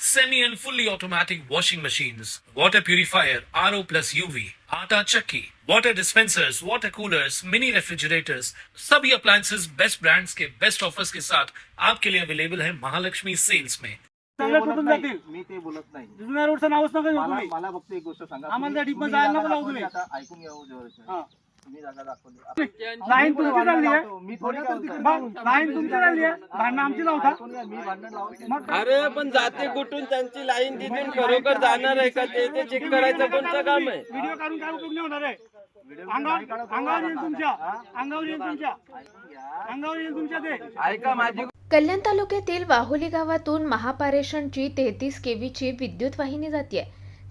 semi and fully automatic washing machines, water purifier, RO plus UV, आटा चक्की, water dispensers, water coolers, mini refrigerators, सभी appliances best brands के best offers के साथ आपके लिए अवेलेबल है महालक्ष्मी सेल्स में बोलत तुटून नाही. जातील मी ते बोलत नाही जुन्या रोडचं नावच नका घेऊ मला तुम्ही मला फक्त एक गोष्ट सांगा आम्हाला त्या तुम्ही- डिपमध्ये तुम्ही जायला जागा नको लावू दाखवली तुम्ही. आता ऐकून घ्या हो. हा. लाईन तुमची चालली आहे. लाईन तुमची चालली आहे. भांडणं आमची लावता. अरे पण जाते कुठून त्यांची लाईन तिथून खरोखर जाणार आहे का? ते ते चेक करायचं कोणतं काम आहे? व्हिडिओ काढून काय उपयोग नाही होणार आहे? अंगावर हो. अंगावर येईल तुमच्या? अंगावर येईल तुमच्या. ऐकून घ्या. अंगावर येईल तुमच्या ते. ऐका माझी कल्याण तालुक्यातील वाहुली गावातून महापारेषणची तेहतीस केवीची विद्युत वाहिनी जाते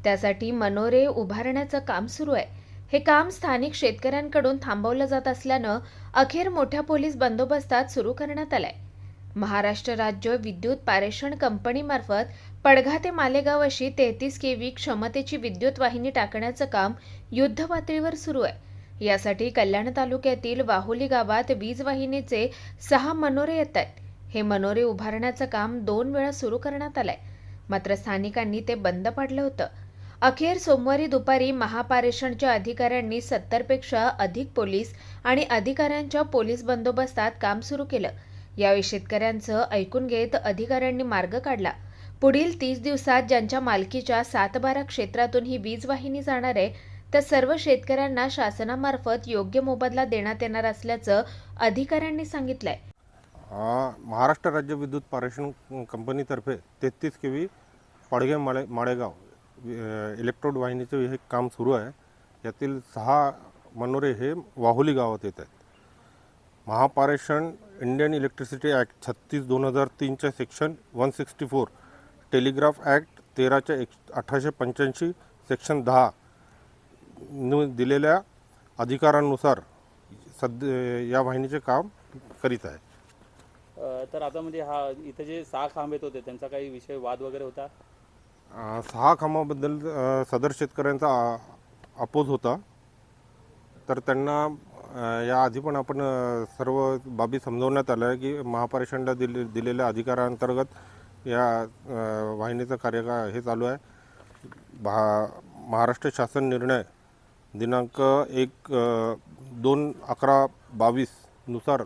त्यासाठी मनोरे उभारण्याचं काम सुरू आहे. हे काम स्थानिक शेतकऱ्यांकडून थांबवलं जात असल्यानं अखेर मोठ्या पोलीस बंदोबस्तात सुरू करण्यात आलाय. महाराष्ट्र राज्य विद्युत पारेषण कंपनीमार्फत पडघा ते मालेगाव अशी तेहतीस केवी क्षमतेची विद्युत वाहिनी टाकण्याचं काम युद्धपातळीवर सुरू आहे. यासाठी कल्याण तालुक्यातील वाहुली गावात वीज वाहिनीचे सहा मनोरे येत आहेत. हे मनोरे उभारण्याचं काम दोन वेळा सुरू करण्यात आलंय. मात्र स्थानिकांनी ते बंद पाडलं होतं. अखेर सोमवारी दुपारी महापारेषणच्या अधिकाऱ्यांनी सत्तरपेक्षा अधिक पोलीस आणि अधिकाऱ्यांच्या पोलीस बंदोबस्तात काम सुरू केलं. यावेळी शेतकऱ्यांचं ऐकून घेत अधिकाऱ्यांनी मार्ग काढला. पुढील तीस दिवसात ज्यांच्या मालकीच्या सातबारा क्षेत्रातून ही वीज वाहिनी जाणार आहे तर सर्व शेतकऱ्यांना शासनामार्फत योग्य मोबदला देण्यात येणार असल्याचं अधिकाऱ्यांनी सांगितलंय. महाराष्ट्र राज्य विद्युत पारेषण कंपनीतर्फे तेहतीस के व्ही पडगे माळे माळेगाव इलेक्ट्रोड वाहिनीचे हे काम सुरू आहे. यातील सहा मनोरे हे वाहुली गावात येत आहेत. महापारेषण इंडियन इलेक्ट्रिसिटी ॲक्ट छत्तीस दोन हजार तीनच्या section one sixty four telegraph act तेराच्या एक अठराशे पंच्याऐंशी सेक्शन दहा दिलेल्या अधिकारांनुसार सध्या या वाहिनीचे काम करीत आहे. तर आता म्हणजे हा इथे जे सहा खांब येत होते त्यांचा काही विषय वाद वगैरे होता? सहा खांबाबद्दल सदर शेतकऱ्यांचा अपोज होता. तर त्यांना याआधी या आधी पण आपण सर्व बाबी समजवण्यात आल्या की महापारेषणला दिले दिलेल्या अधिकारांतर्गत या वाहिनीचं कार्य हे चालू आहे. भा महाराष्ट्र शासन निर्णय दिनांक एक दोन अकरा बावीसनुसार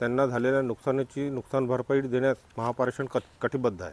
त्यांना झालेल्या नुकसानीची नुकसान भरपाई देण्यास महापारेषण क कटिबद्ध आहे.